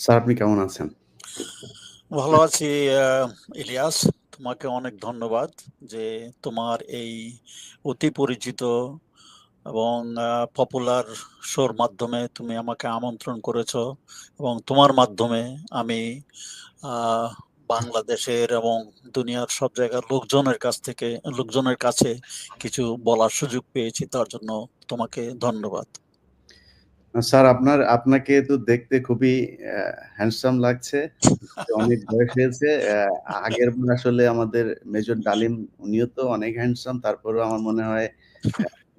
আপনি কেমন আছেন? ভালো আছি ইলিয়াস। তোমাকে অনেক ধন্যবাদ যে তোমার এই অতি পরিচিত এবং পপুলার শোর মাধ্যমে তুমি আমাকে আমন্ত্রণ করেছ এবং তোমার মাধ্যমে আমি বাংলাদেশের এবং দুনিয়ার সব জায়গার লোকজনের কাছ থেকে, লোকজনের কাছে কিছু বলার সুযোগ পেয়েছি। তার জন্য তোমাকে ধন্যবাদ। স্যার, আপনার, আপনাকে তো দেখতে খুবই হ্যান্ডসাম লাগছে। অনেক বয়স হয়েছে। আগের বার আসলে আমাদের মেজর ডালিম, উনিও তো অনেক হ্যান্ডসাম। তারপরেও আমার মনে হয়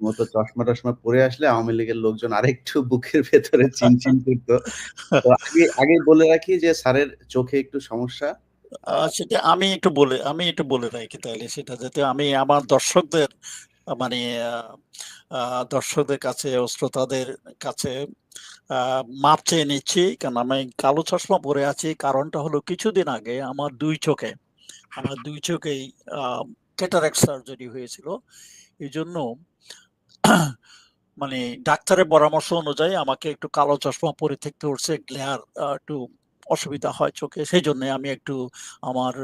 মতো চশমা-টশমা পরে আসলে আওয়ামী লীগের লোকজন আরেকটু বুকের ভেতরে চিনচিন করতো আগে আগেই বলে রাখি যে স্যারের চোখে একটু সমস্যা। সেটা আমি একটু বলে, আমি একটু বলে রাখি তাহলে সেটা, যাতে আমি আমার দর্শকদের মানে দর্শকদের কাছে ও শ্রোতাদের কাছে মাপ চেয়ে নিচ্ছি। কারণ আমি কালো চশমা পরে আছি। কারণটা হলো কিছুদিন আগে আমার দুই চোখে, আমার দুই চোখেই আ ক্যাটারাক্ট সার্জারি হয়েছিল। এই জন্য মানে ডাক্তারের পরামর্শ অনুযায়ী আমাকে একটু কালো চশমা পরে থাকতে হচ্ছে। গ্লেয়ার একটু অসুবিধা হয় চোখে। সেইজন্যে আমি একটু আমার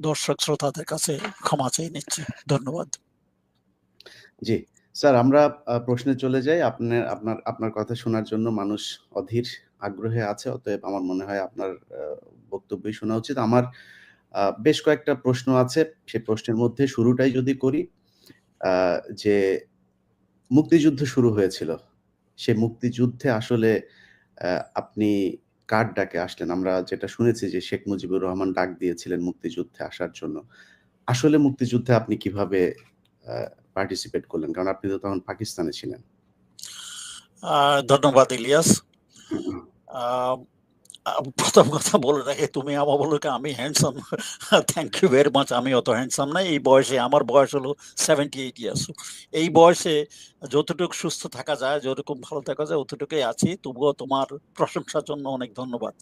দর্শক শ্রোতাদের কাছে ক্ষমা চেয়ে নিচ্ছি। ধন্যবাদ। জি। স্যার আমরা প্রশ্নে চলে যাই। আপনার আপনার আপনার কথা শোনার জন্য মানুষ অধীর আগ্রহে আছে। অতএব আমার মনে হয় আপনার বক্তব্যই শোনা উচিত। আমার বেশ কয়েকটা প্রশ্ন আছে। সে প্রশ্নের মধ্যে শুরুটাই যদি করি যে মুক্তিযুদ্ধ শুরু হয়েছিল। সে মুক্তিযুদ্ধে আসলে আপনি কার ডাকে আসলেন? আমরা যেটা শুনেছি যে শেখ মুজিবুর রহমান ডাক দিয়েছিলেন মুক্তিযুদ্ধে আসার জন্য। আসলে মুক্তিযুদ্ধে আপনি কীভাবে পার্টিসিপেট করলেন? কারণ আপনি তো তখন পাকিস্তানে ছিলেন। ধন্যবাদ ইলিয়াস। ১ম কথা বলে রাখি তুমি আমা বলো আমি handsome thank you very much. আমি অত হ্যান্ডসাম না। এই বয়সে আমার বয়স হলো 78 ইয়ার্স। এই বয়সে যতটুকু সুস্থ থাকা যায়, যেরকম ভালো থাকা যায় অতটুকুই আছি। তবুও তোমার প্রশংসার জন্য অনেক ধন্যবাদ।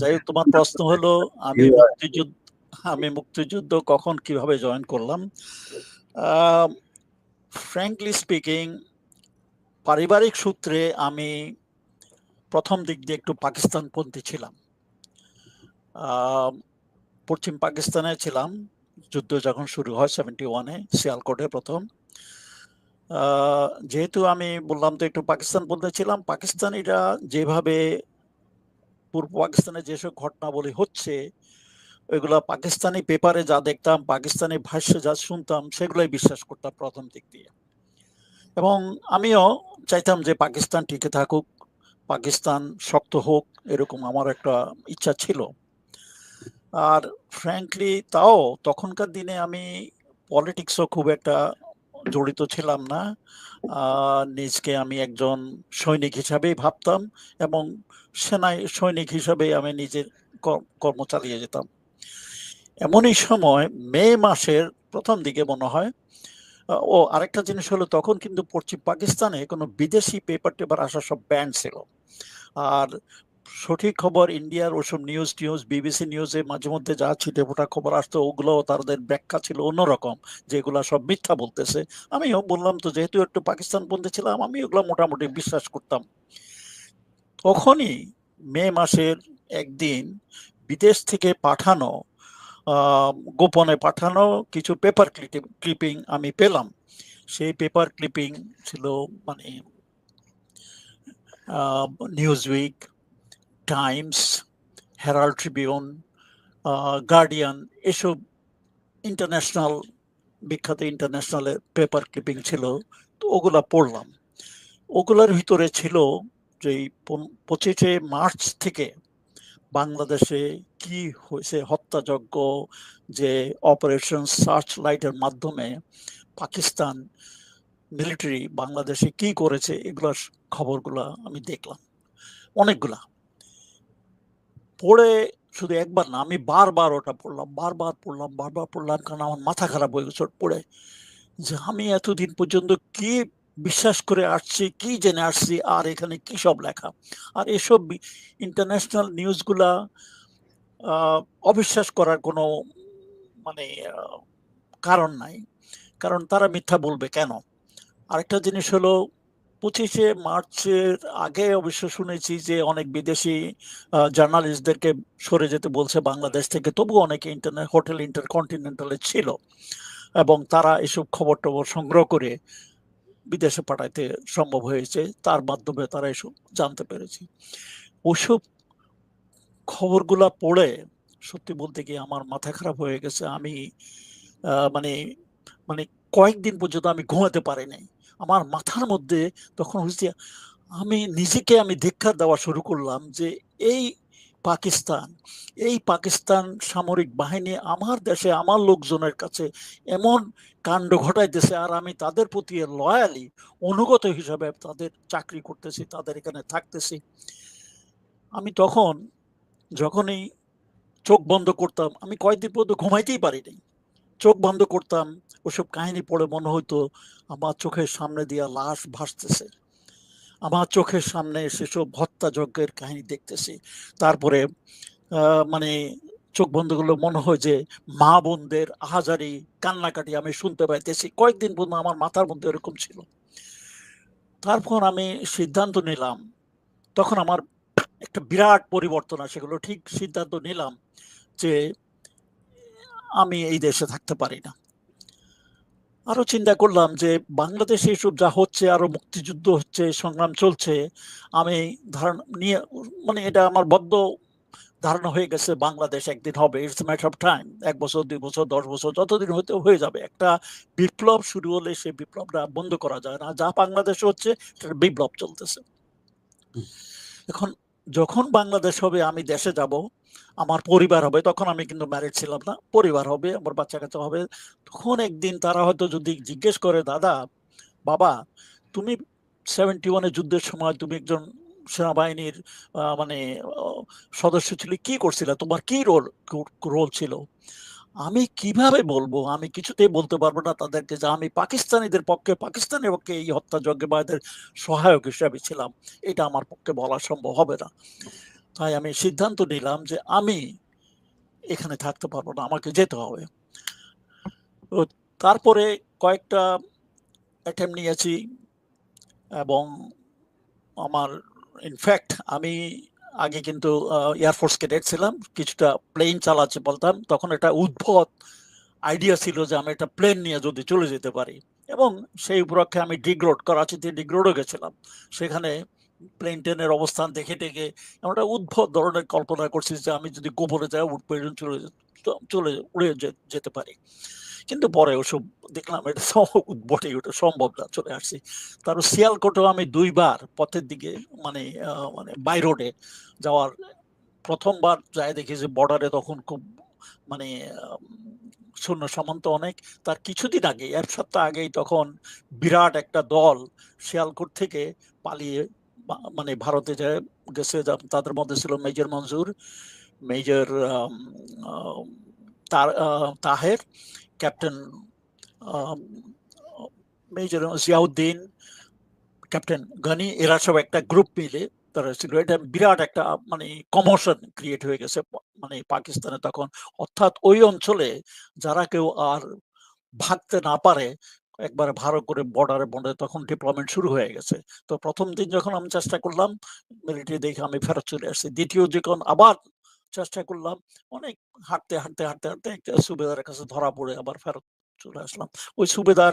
যাই হোক তোমার প্রশ্ন হলো আমি মুক্তিযুদ্ধ আমি মুক্তিযুদ্ধ কখন কীভাবে জয়েন করলাম? ফ্র্যাঙ্কলি স্পিকিং পারিবারিক সূত্রে আমি ১ম দিক দিয়ে একটু পাকিস্তানপন্থী ছিলাম। পশ্চিম পাকিস্তানে ছিলাম। যুদ্ধ যখন শুরু হয় সেভেন্টি ওয়ানে সিয়ালকোটে প্রথম যেহেতু আমি বললাম তো একটু পাকিস্তানপন্থী ছিলাম। পাকিস্তানিরা যেভাবে পূর্ব পাকিস্তানে যেসব ঘটনাবলী হচ্ছে, ওইগুলো পাকিস্তানি পেপারে যা দেখতাম, পাকিস্তানি ভাষ্য যা শুনতাম সেগুলোই বিশ্বাস করতাম প্রথম দিক দিয়ে। এবং আমিও চাইতাম যে পাকিস্তান টিকে থাকুক, পাকিস্তান শক্ত হোক, এরকম আমার একটা ইচ্ছা ছিল। আর ফ্র্যাঙ্কলি তাও তখনকার দিনে আমি পলিটিক্স ও খুব একটা জড়িত ছিলাম না। নিজকে আমি একজন সৈনিক হিসাবেই ভাবতাম এবং সেনায় সৈনিক হিসাবেই আমি নিজের কর্ম চালিয়ে যেতাম। এমনই সময় মে মাসের প্রথম দিকে মনে হয় ও আরেকটা জিনিস হলো তখন কিন্তু পশ্চিম পাকিস্তানে কোনো বিদেশি পেপার-টেপার আসা সব ব্যান ছিল। আর সঠিক খবর ইন্ডিয়ার ওসব নিউজ-টিউজ, বিবিসি নিউজে মাঝে মধ্যে যা ছিটেফোঁটা খবর আসতো ওগুলোও তাদের ব্যাখ্যা ছিল অন্যরকম। যে এগুলা সব মিথ্যা বলতেছে। আমিও বললাম তো যেহেতু একটু পাকিস্তান পাকিস্তানপন্থী ছিলাম আমি ওগুলো মোটামুটি বিশ্বাস করতাম। তখনই মে মাসের একদিন বিদেশ থেকে পাঠানো গোপনে পাঠানো কিছু পেপার ক্লিপিং আমি পেলাম। সেই পেপার ক্লিপিং ছিল মানে Newsweek Times, Herald Tribune, Guardian এসব ইন্টারন্যাশনাল বিখ্যাত ইন্টারন্যাশনালের পেপার ক্লিপিং ছিল। তো ওগুলা পড়লাম। ওগুলার ভিতরে ছিল যে এই পন ২৫ শে মার্চ থেকে বাংলাদেশে কি হয়েছে হত্যাযজ্ঞ যে অপারেশন সার্চ লাইটের মাধ্যমে পাকিস্তান মিলিটারি বাংলাদেশে কি করেছে এগুলার স খবরগুলা আমি দেখলাম। অনেকগুলা। পড়ে শুধু একবার না আমি বারবার ওটা পড়লাম, বারবার পড়লাম, বারবার পড়লাম কারণ আমার মাথা খারাপ হয়ে গেছে পড়ে। যে আমি এতদিন পর্যন্ত কি বিশ্বাস করে আসছি, কি জেনে আসছি আর এখানে কি সব লেখা। আর এসব ইন্টারন্যাশনাল নিউজগুলা অবিশ্বাস করার কোনো মানে কারণ নাই। কারণ তারা মিথ্যা বলবে কেন? আরেকটা জিনিস হলো পঁচিশে মার্চের আগে অবশ্য শুনেছি যে অনেক বিদেশি জার্নালিস্টদেরকে সরে যেতে বলছে বাংলাদেশ থেকে। তবু অনেকে ইন্টারনে হোটেল ইন্টারকন্টিনেন্টাল ছিল। এবং তারা এসব খবর-টবর সংগ্রহ করে বিদেশে পাঠাইতে সম্ভব হয়েছে। তার মাধ্যমে তারা এসব জানতে পেরেছে। ওসব খবরগুলা পড়ে সত্যি বলতে গিয়ে আমার মাথা খারাপ হয়ে গেছে। আমি মানে, মানে কয়েকদিন পর্যন্ত আমি ঘুমাতে পারি নাই। আমার মাথার মধ্যে তখন হইছে আমি নিজেকে আমি ধিক্কার দেওয়া শুরু করলাম যে এই পাকিস্তান, এই পাকিস্তান সামরিক বাহিনী আমার দেশে আমার লোকজনের কাছে এমন কাণ্ড ঘটাইতেছে আর আমি তাদের প্রতি লয়ালি অনুগত হিসাবে তাদের চাকরি করতেছি, তাদের এখানে থাকতেছি। আমি তখন যখনই চোখ বন্ধ করতাম, আমি কয়েকদিন পর্যন্ত ঘুমাইতেই পারিনি চোখ বন্ধ করতাম, ওসব কাহিনী পড়ে মনে হইতো আমার চোখের সামনে দিয়া লাশ ভাসতেছে। আমার চোখের সামনে সেসব হত্যাযজ্ঞের কাহিনী দেখতেছি। তারপরে মানে চোখ বন্ধ করলে মনে হয় যে মা-বোনদের আহাজারি, কান্নাকাটি আমি শুনতে পাইতেছি। কয়েকদিন পর্যন্ত আমার মাথার মধ্যে এরকম ছিল। তারপর আমি সিদ্ধান্ত নিলাম। তখন আমার একটা বিরাট পরিবর্তন আসে গেল। ঠিক সিদ্ধান্ত নিলাম যে আমি এই দেশে থাকতে পারি না। আরও চিন্তা করলাম যে বাংলাদেশে এসব যা হচ্ছে আরও মুক্তিযুদ্ধ হচ্ছে, সংগ্রাম চলছে। আমি ধারণা নিয়ে মানে এটা আমার বদ্ধ ধারণা হয়ে গেছে বাংলাদেশ একদিন হবে। ইটস matter of time ১ বছর, দুই বছর, ১০ বছর যতদিন হতে হয়ে যাবে। একটা বিপ্লব শুরু হলে সেই বিপ্লবটা বন্ধ করা যায় না। যা বাংলাদেশে হচ্ছে এটা বিপ্লব চলতেছে। এখন যখন বাংলাদেশ হবে আমি দেশে যাব, আমার পরিবার হবে তখন আমি কিন্তু ম্যারিড ছিলাম না। পরিবার হবে, আমার বাচ্চা-কাচ্চা হবে। তখন একদিন তারা হয়তো যদি জিজ্ঞেস করে, "দাদা, বাবা তুমি 71 এ যুদ্ধের সময় তুমি একজন সেনাবাহিনীর মানে সদস্য ছিলে, কি করছিলা? তোমার কি রোল রোল ছিল?" আমি কীভাবে বলব? আমি কিছুতেই বলতে পারব না তাদেরকে যে আমি পাকিস্তানিদের পক্ষে, পাকিস্তানের পক্ষে এই হত্যাযজ্ঞে বা এদের সহায়ক হিসাবে ছিলাম। এটা আমার পক্ষে বলা সম্ভব হবে না। তাই আমি সিদ্ধান্ত নিলাম যে আমি এখানে থাকতে পারব না। আমাকে যেতে হবে। তারপরে কয়েকটা অ্যাটেম্প নিয়েছি এবং আমার ইনফ্যাক্ট আমি আগে কিন্তু এয়ারফোর্স ক্যাডেট ছিলাম। কিছুটা প্লেন চালাতে বলতাম। তখন এটা উদ্ভট আইডিয়া ছিল যে আমি একটা প্লেন নিয়ে যদি চলে যেতে পারি এবং সেই উপলক্ষে আমি ডিগ রোড, করাচিতে ডিগ রোডও গেছিলাম। সেখানে প্লেন-টেনের অবস্থান দেখে-টেখে এমন একটা উদ্ভট ধরনের কল্পনা করছি যে আমি যদি গোপনে যাই পর্যন্ত চলে চলে উড়ে যেতে পারি। কিন্তু পরে ওসব দেখলাম এটা উদ্ভটই ওটা সম্ভব না। চলে আসছি। তারপর সিয়ালকোটেও আমি দুইবার পথের দিকে মানে মানে বাই রোডে যাওয়ার ১ম বার যায়ে দেখি যে বর্ডারে তখন খুব মানে সৈন্য সামন্ত অনেক। তার কিছুদিন আগে, এক সপ্তাহ আগেই তখন বিরাট একটা দল শিয়ালকোট থেকে পালিয়ে মানে ভারতে যেয়ে গেছে। তাদের মধ্যে ছিল major Manzur, major Taher, captain major Ziauddin, captain Gani এরা সব একটা গ্রুপ মিলে তারা বিরাট একটা মানে কমোশন ক্রিয়েট হয়ে গেছে মানে পাকিস্তানে তখন। অর্থাৎ ওই অঞ্চলে যারা কেউ আর ভাগতে না পারে একবারে ভালো করে বর্ডারে বর্ডারে তখন ডিপ্লয়মেন্ট শুরু হয়ে গেছে। তো প্রথম দিন যখন আমি চেষ্টা করলাম মিলিটারি দেখে আমি ফেরত চলে আসছি। দ্বিতীয় যখন আবার চেষ্টা করলাম অনেক হাঁটতে, হাঁটতে, হাঁটতে, হাঁটতে একটা সুবেদারের কাছে ধরা পড়ে আবার ফেরত চলে আসলাম। ওই সুবেদার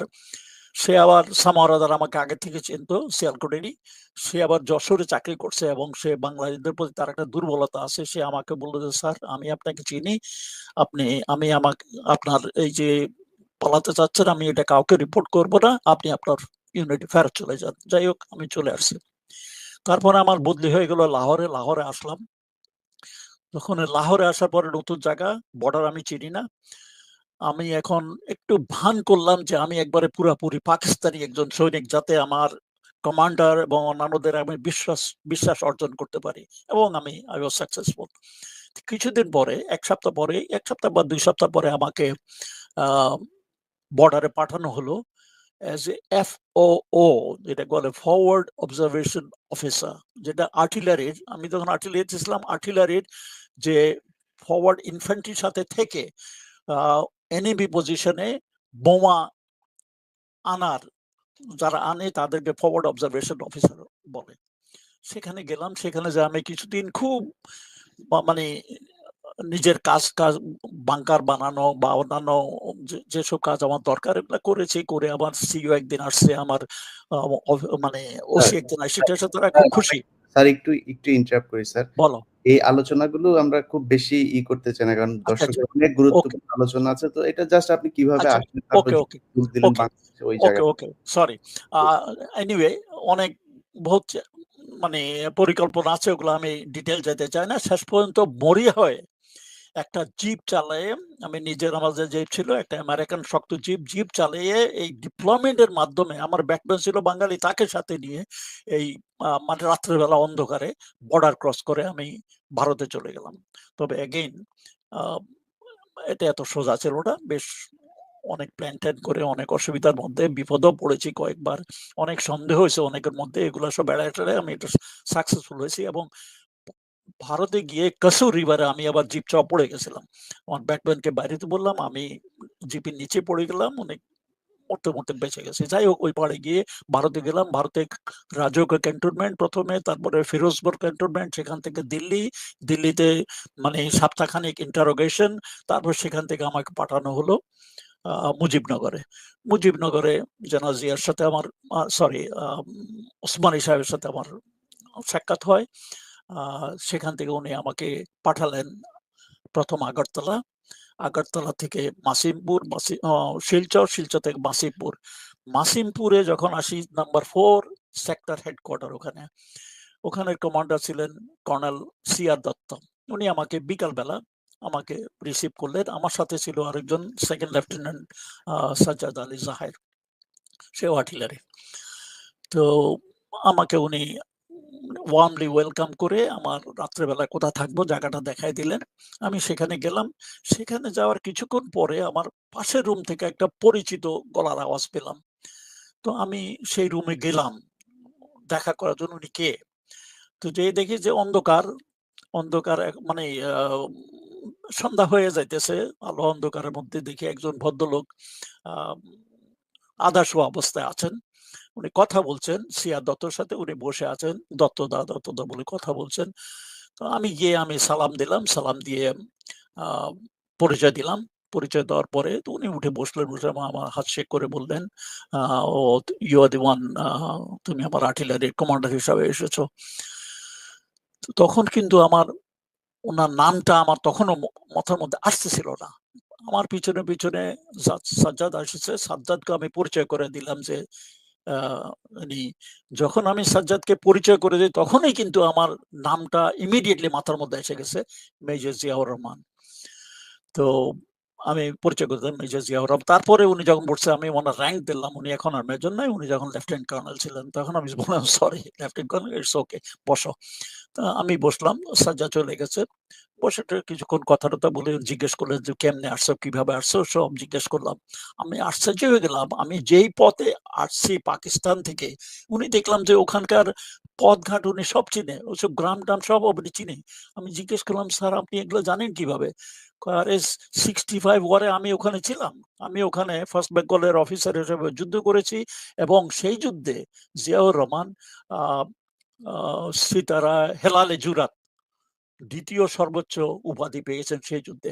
সে আবার সামরাদার আমাকে আগে থেকে চিনত সিয়ালকোটেরই। সে আবার যশোরে চাকরি করছে এবং সে বাংলাদেশীদের প্রতি তার একটা দুর্বলতা আছে। সে আমাকে বলল যে, "স্যার আমি আপনাকে চিনি। আপনি আমি আমাকে আপনার এই যে পালাতে চাচ্ছেন আমি এটা কাউকে রিপোর্ট করব না। আপনি আপনার ইউনিটে ফেরত চলে যান।" যাই হোক আমি চলে আসছি। তারপরে আমার বদলি হয়ে গেল লাহোরে। লাহোরে আসলাম। যখন লাহোরে আসার পরে নতুন জায়গা, বর্ডার আমি চিনি না। আমি এখন একটু ভান করলাম যে আমি একবারে পুরাপুরি পাকিস্তানি একজন সৈনিক যাতে আমার কমান্ডার এবং অন্যান্যদের আমি বিশ্বাস বিশ্বাস অর্জন করতে পারি এবং আমি আই was সাকসেসফুল কিছুদিন পরে এক সপ্তাহ পরে এক সপ্তাহ বা দুই সপ্তাহ পরে আমাকে বর্ডারে পাঠানো হলো অ্যাজ এ এফ ও যেটা বলে ফরওয়ার্ড অবজারভেশন অফিসার যেটা আর্টিলারির আমি যখন আর্টিলারিতে ছিলাম আর্টিলারির যে ফরওয়ার্ড ইনফ্যান্ট্রির সাথে থেকে এনিমি পজিশনে বোমা আনার, যারা আনে তাদেরকে ফরওয়ার্ড অবজারভেশন অফিসার বলে। সেখানে গেলাম। সেখানে যেয়ে আমি কিছুদিন খুব মানে নিজের কাজ, কাজ বাঙ্কার বানানো বা অন্যান্য যেসব কাজ আমার দরকার এগুলো করেছি। করে আমার সিইও একদিন আসছে আমার মানে ওসি স্যার, একদিন আসছে সেটার সাথে তারা খুব খুশি। স্যার একটু, একটু ইন্টারাপ্ট করি স্যার। বলো। এই আলোচনাগুলো আমরা খুব বেশি ই করতে চাই না। কারণ আচ্ছা, আচ্ছা। দর্শকের অনেক গুরুত্বপূর্ণ আলোচনা আছে। তো এটা জাস্ট আপনি কীভাবে আচ্ছা। আসলেন ওকে, ওকে, ওকে, ওকে, সরি। এনিওয়ে অনেক বহুত মানে পরিকল্পনা আছে ওগুলো আমি ডিটেইল যেতে চাই না। শেষ পর্যন্ত মরিয়া হয়ে একটা জিপ চালায়ে আমি নিজের আমার যে জিপ ছিল একটা আমেরিকান শক্ত জিপ, জিপ চালিয়ে এই ডিপ্লয়মেন্ট এর মাধ্যমে আমার ব্যাকগ্রাউন্ড ছিল বাঙালি তাকে সাথে নিয়ে এই মানে রাত্রের বেলা অন্ধকারে বর্ডার ক্রস করে আমি ভারতে চলে গেলাম। তবে এগেইন এটা এত সোজা ছিল না। বেশ অনেক প্ল্যান-ট্যান করে অনেক অসুবিধার মধ্যে বিপদও পড়েছি কয়েকবার। অনেক সন্দেহ হয়েছে অনেকের মধ্যে। এগুলো সব এড়ায়-টেড়ায় আমি এটা সাকসেসফুল হয়েছি এবং ভারতে গিয়ে কাসুর রিভারে আমি আবার জিপ চাপা পড়ে গেছিলাম। আমার ব্যাকম্যানকে বাইরেতে বললাম আমি জিপের নিচে পড়ে গেলাম। অনেক মরতে, মরতে বেঁচে গেছে যাই হোক ওই পাড়ে গিয়ে ভারতে গেলাম। ভারতে রাজৌকে ক্যান্টনমেন্ট প্রথমে তারপরে ফিরোজপুর ক্যান্টনমেন্ট সেখান থেকে দিল্লি। দিল্লিতে মানে সপ্তাহখানেক ইন্টারোগেশন তারপর সেখান থেকে আমাকে পাঠানো হলো মুজিবনগরে। মুজিবনগরে জেনারেল জিয়ার সাথে আমার সরি ওসমানী সাহেবের সাথে আমার সাক্ষাৎ হয়। সেখান থেকে উনি আমাকে পাঠালেন প্রথম আগরতলা। আগরতলা থেকে মাসিমপুর, শিলচর, শিলচর থেকে মাসিমপুর। মাসিমপুরে যখন আসি নাম্বার ফোর সেক্টর হেডকোয়ার্টার ওখানে। ওখানের কমান্ডার ছিলেন কর্নেল সিআর দত্ত। উনি আমাকে বিকালবেলা আমাকে রিসিভ করলেন। আমার সাথে ছিল আরেকজন সেকেন্ড লেফটেন্যান্ট সাজ্জাদ আলী জাহের। সেও আর্টিলারি। তো আমাকে উনি ওয়ার্মলি ওয়েলকাম করে আমার রাত্রেবেলা কোথায় থাকব জায়গাটা দেখায় দিলেন। আমি সেখানে গেলাম। সেখানে যাওয়ার কিছুক্ষণ পরে আমার পাশের রুম থেকে একটা পরিচিত গলার আওয়াজ পেলাম। তো আমি সেই রুমে গেলাম। দেখা করার জন্য উনি কে? তো যেয়ে দেখি যে অন্ধকার, অন্ধকার মানে সন্ধ্যা হয়ে যাইতেছে। আলো অন্ধকারের মধ্যে দেখি একজন ভদ্রলোক আ আধা শোয়া অবস্থায় আছেন। উনি কথা বলছেন সিআর দত্তর সাথে উনি বসে আছেন। দত্তদা, দত্তদা বলে কথা বলছেন। তো আমি গিয়ে আমি সালাম দিলাম। সালাম দিয়ে পরিচয় দিলাম। পরিচয় দেওয়ার পরে তো উনি উঠে বসলেন। বসে আমা আমার হাত শেক করে বললেন, "ও ইউ আর দি ওয়ান তুমি আমার আর্টিলারির কমান্ডার হিসাবে এসেছ।" তখন কিন্তু আমার ওনার নামটা আমার তখনও মাথার মধ্যে আসতেছিল না। আমার পিছনে, পিছনে সাজ্জাদ এসেছে। সাজ্জাদকে আমি পরিচয় করে দিলাম যে যখন আমি সাজ্জাদকে পরিচয় করে দিই, তখনই কিন্তু আমার নামটা ইমিডিয়েটলি মাথার মধ্যে এসে গেছে, মেজর জিয়াউর রহমান। তো আমি পরিচয় করে দিলাম মেজর জিয়াউর রহমান। তারপরে উনি যখন বলছে আমি ওনার র্যাঙ্ক দিলাম। উনি এখন আর মেজর নাই। উনি যখন লেফটেন্যান্ট কর্নেল ছিলেন তখন আমি বললাম, "sorry lieutenant colonel it's okay বসো।" আমি বসলাম। সাজ্জাদ চলে গেছে। বসে কিছুক্ষণ কথা-টথা বলে জিজ্ঞেস করলেন যে, "কেমনে আসছো? কীভাবে আসছো?" সব জিজ্ঞেস করলাম। আমি আশ্চর্য হয়ে গেলাম। আমি যেই পথে আসছি পাকিস্তান থেকে উনি দেখলাম যে ওখানকার পথঘাট উনি সব চিনে। ওসব গ্রাম টাম সব আপনি চিনে। আমি জিজ্ঞেস করলাম, "স্যার আপনি এগুলো জানেন কীভাবে?" "আরে 65 ওয়ারে আমি ওখানে ছিলাম। আমি ওখানে ফার্স্ট বেঙ্গলের অফিসার হিসেবে যুদ্ধ করেছি এবং সেই যুদ্ধে জিয়াউর রহমান সিতারা হেলালে জুরাত ২য় সর্বোচ্চ উপাধি পেয়েছেন সেই যুদ্ধে।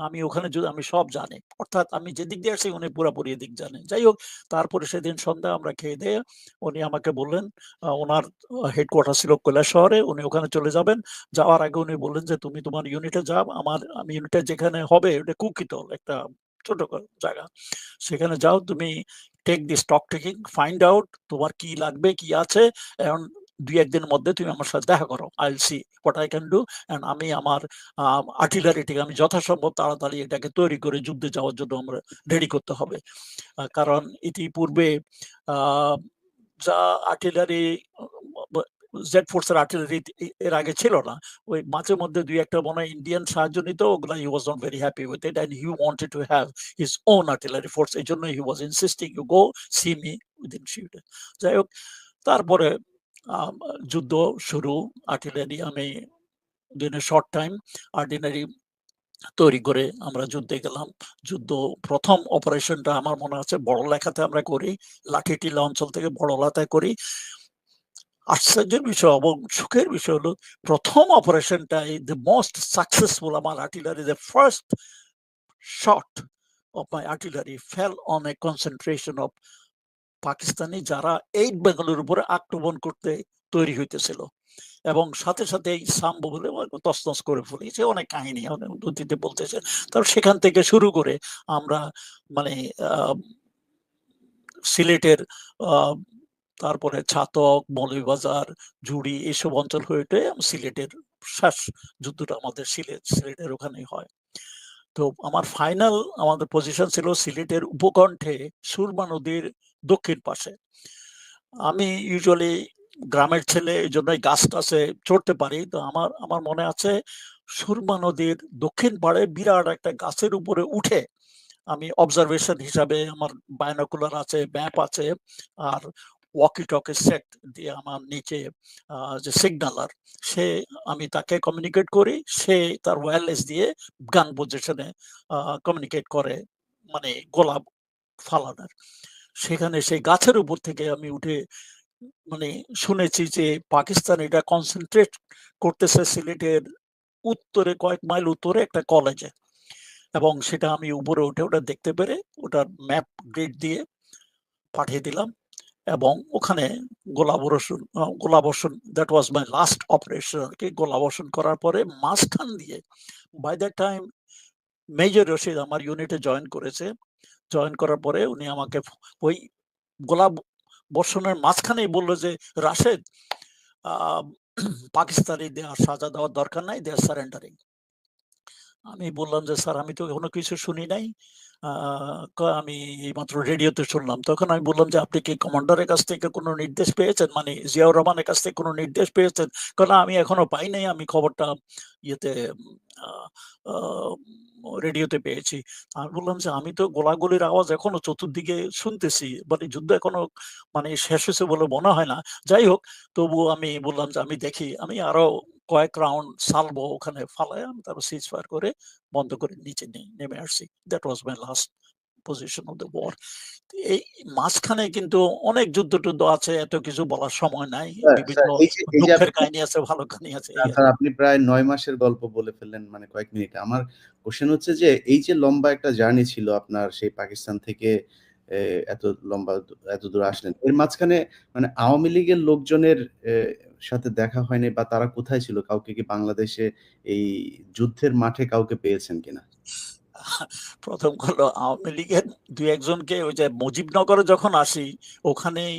"আমি ওখানে যুদ্ধ আমি সব জানি।" অর্থাৎ আমি যেদিক দিয়ে আসছি উনি পুরাপুরি এদিক জানে। যাই হোক তারপরে সেদিন সন্ধ্যা আমরা খেয়ে-দেয়ে উনি আমাকে বললেন আ হেডকোয়ার্টার ছিল কৈলাস শহরে। উনি ওখানে চলে যাবেন। যাওয়ার আগে উনি বললেন যে, "তুমি তোমার ইউনিটে যাও। আমার আমি ইউনিটে যেখানে হবে ওটা কুকিত একটা ছোট জায়গা। সেখানে যাও তুমি take the stock taking, find out তোমার কি লাগবে, কি আছে এখন ২-১ দিনের মধ্যে তুমি আমার সাথে দেখা করো। I see what I can do and আমি আমার আর্টিলারিটিকে আমি যথাসম্ভব তাড়াতাড়ি এটাকে তৈরি করে যুদ্ধে যাওয়ার জন্য আমরা রেডি করতে হবে। কারণ ইতিপূর্বে যা আর্টিলারি জেড ফোর্সের আর্টিলারি এর আগে ছিল না। ওই মাঝে মধ্যে ২-১ টা মনে ইন্ডিয়ান সাহায্য নিত। ওগুলা he was not very happy with it and he wanted to have his own artillery force. এজন্য he was insisting, "you go see me within few days." যাই হোক তারপরে যুদ্ধ শুরু। আর্টিলারি আমি এ শর্ট টাইম আর্টিলারি তৈরি করে আমরা যুদ্ধে গেলাম। যুদ্ধ প্রথম অপারেশনটা আমার মনে আছে বড় লেখাতে আমরা করি। লাঠিটিলা অঞ্চল থেকে বড়লাতে করি। আশ্চর্যের বিষয় এবং সুখের বিষয় হলো ১ম অপারেশনটাই দ্য মোস্ট সাকসেসফুল আমার artillery the first shot of my artillery fell on a concentration of Pakistani যারা 8 বেঙ্গলের উপরে আক্রমণ করতে তৈরি হইতেছিল। এবং সাথে, সাথে এই সাম্বো বলে তছনছ করে ফেলেছে অনেক কাহিনী অনেক অতীতে বলতেছে। তারপর সেখান থেকে শুরু করে আমরা মানে সিলেটের তারপরে ছাতক, মৌলভীবাজার, জুড়ি এসব অঞ্চল হয়ে উঠে সিলেটের শেষ যুদ্ধটা আমাদের সিলেট সিলেটের ওখানেই হয়। তো আমার ফাইনাল আমাদের পজিশন ছিল সিলেটের উপকণ্ঠে সুরমা নদীর দক্ষিণ পাশে। আমি ইউজুয়ালি গ্রামের ছেলে এই জন্যই গাছ-টাছে চড়তে পারি। তো আমার আমার মনে আছে সুরমা নদীর দক্ষিণ পাড়ে বিরাট একটা গাছের উপরে উঠে আমি অবজারভেশন হিসাবে আমার বায়োনোকুলার আছে, ম্যাপ আছে আর ওয়াকি-টকি সেট দিয়ে আমার নিচে যে সিগনালার সে আমি তাকে কমিউনিকেট করি। সে তার ওয়্যারলেস দিয়ে গান পজিশনে কমিউনিকেট করে মানে গোলাপ ফালানোর। সেখানে সেই গাছের উপর থেকে আমি উঠে মানে শুনেছি যে পাকিস্তান এটা কনসেন্ট্রেট করতেছে সিলেটের উত্তরে কয়েক মাইল উত্তরে একটা কলেজে। এবং সেটা আমি উপরে উঠে ওটা দেখতে পেরে ওটার ম্যাপ গ্রিড দিয়ে পাঠিয়ে দিলাম। এবং ওখানে গোলাবর্ষণ গোলাবর্ষণ, that was my last operation আরকি। গোলাবর্ষণ করার পরে মাঝখান দিয়ে by that time major Rashid আমার ইউনিটে জয়েন করেছে। জয়েন করার পরে উনি আমাকে ওই গোলা বর্ষণের মাঝখানেই বলল যে, "রাশেদ আ পাকিস্তানিদের আর সাজা দেওয়ার দরকার নাই। are surrendering" আমি বললাম যে, "স্যার আমি তো এখনও কিছু শুনি নাই।" "আমি এইমাত্র রেডিওতে শুনলাম।" তখন আমি বললাম যে, "আপনি কি কমান্ডারের কাছ থেকে কোনো নির্দেশ পেয়েছেন? মানে জিয়াউর রহমানের কাছ থেকে কোনো নির্দেশ পেয়েছেন?" "না আমি এখনও পাই নাই। আমি খবরটা ইয়েতে রেডিওতে পেয়েছি।" আমি বললাম যে, "আমি তো গোলাগুলির আওয়াজ এখনও চতুর্দিকে শুনতেছি। মানে যুদ্ধ এখনও মানে শেষ হয়েছে বলে মনে হয় না।" যাই হোক তবুও আমি বললাম যে, "আমি দেখি।" আমি আরও কয়েক রাউন্ড সালবো ওখানে ফালাই আমি তারপর সিজ ফায়ার করে বন্ধ করে নিচে নেই নেমে আসছি। That was my last position of the war. এই মাঝখানে কিন্তু অনেক যুদ্ধ-টুদ্ধ আছে। এত কিছু বলার সময় নাই। বিভিন্ন স্যার এই যে এই যে দুঃখের আপনি কাহিনী আছে, ভালো কাহিনী আছে স্যার আপনি প্রায় ৯ মাসের গল্প বলে ফেললেন মানে কয়েক মিনিটে। আমার কোয়েশ্চেন হচ্ছে যে এই যে লম্বা একটা জার্নি ছিল আপনার সেই পাকিস্তান থেকে এত লম্বা এত দূর আসলেন। এর মাঝখানে মানে আওয়ামী লীগের লোকজনের সাথে দেখা হয়নি বা তারা কোথায় ছিল? কাউকে কি বাংলাদেশে এই যুদ্ধের মাঠে কাউকে পেয়েছেন কিনা? ১ম হলো আওয়ামী লীগের ২-১ ওই যে মুজিবনগরে যখন আসি ওখানেই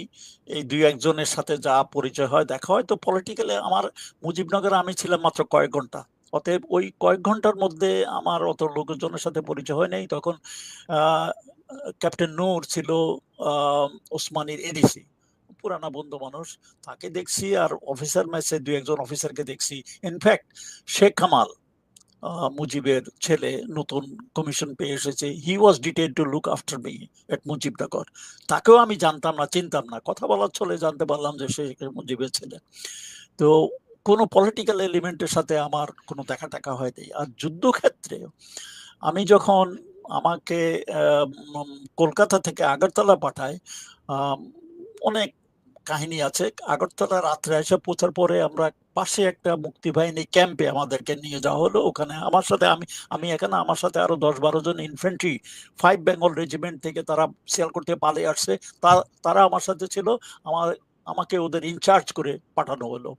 এই ২-১ সাথে যা পরিচয় হয়, দেখা হয়। তো পলিটিক্যালি আমার মুজিবনগরে আমি ছিলাম মাত্র কয়েক ঘণ্টা। অতএব ওই কয়েক ঘণ্টার মধ্যে আমার অত লোকজনের সাথে পরিচয় হয় নাই। তখন ক্যাপ্টেন নূর ছিল ওসমানীর এডিসি। পুরানা বন্ধু মানুষ। তাকে দেখছি আর অফিসার ম্যাচে ২-১ অফিসারকে দেখছি। ইনফ্যাক্ট শেখ কামাল মুজিবের ছেলে নতুন কমিশন পেয়ে এসেছে। He was detailed to look after me at Mujibnagar. তাকেও আমি জানতাম না, চিনতাম না। কথা বলার ছলে জানতে পারলাম যে সে মুজিবের ছেলে। তো কোন পলিটিক্যাল এলিমেন্টের সাথে আমার কোনো দেখা-টেকা হয়নি। আর যুদ্ধক্ষেত্রে আমি যখন আমাকে কলকাতা থেকে আগরতলা পাঠায় অনেক কাহিনী আছে। আগরতলা রাত্রে এসে পৌঁছার পরে আমরা পাশে একটা মুক্তি বাহিনী ক্যাম্পে আমাদেরকে নিয়ে যাওয়া হলো। ওখানে আমার সাথে আমি আমি এখানে, আমার সাথে আরও দশ বারো জন ইনফেন্ট্রি ফাইভ বেঙ্গল রেজিমেন্ট থেকে তারা সিয়ালকোট থেকে পালিয়ে আসছে। তারা আমার সাথে ছিল। আমার, আমাকে ওদের ইনচার্জ করে পাঠানো হলো।